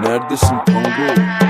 Neredesin Tango?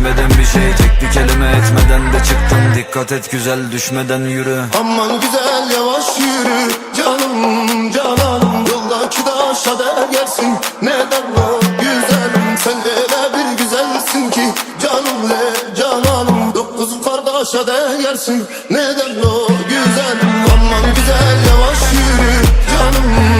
İçmedim bir şey tek kelime etmeden de çıktın. Dikkat et güzel düşmeden yürü. Aman güzel yavaş yürü. Canım cananım Yoldaki taşa değersin neden o güzelim Sen öyle bir güzelsin ki. Canım le cananım Dokuz kardeşe değersin neden o güzelim Aman güzel yavaş yürü. Canım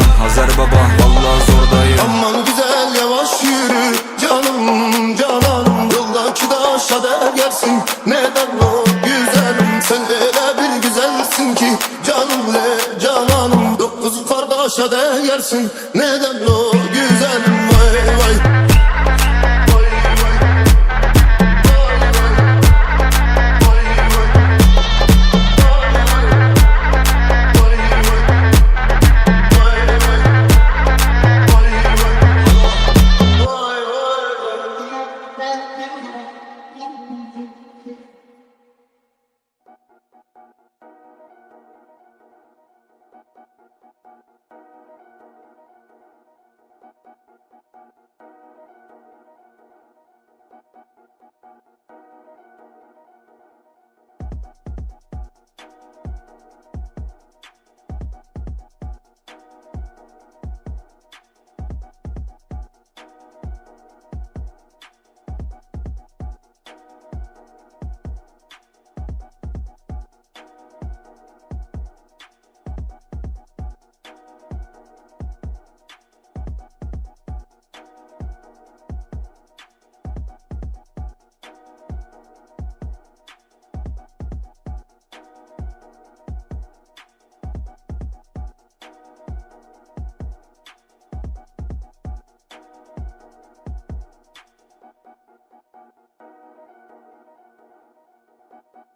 Hazer baba vallahi zordayım. Aman güzel yavaş yürü. Canım cananım Yoldaki taşa değersin neden o güzelim Sen öyle bir güzelsin ki. Canım le cananım Dokuz kardeşe değersin neden o güzelim Thank you.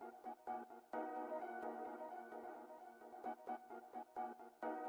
Thank you.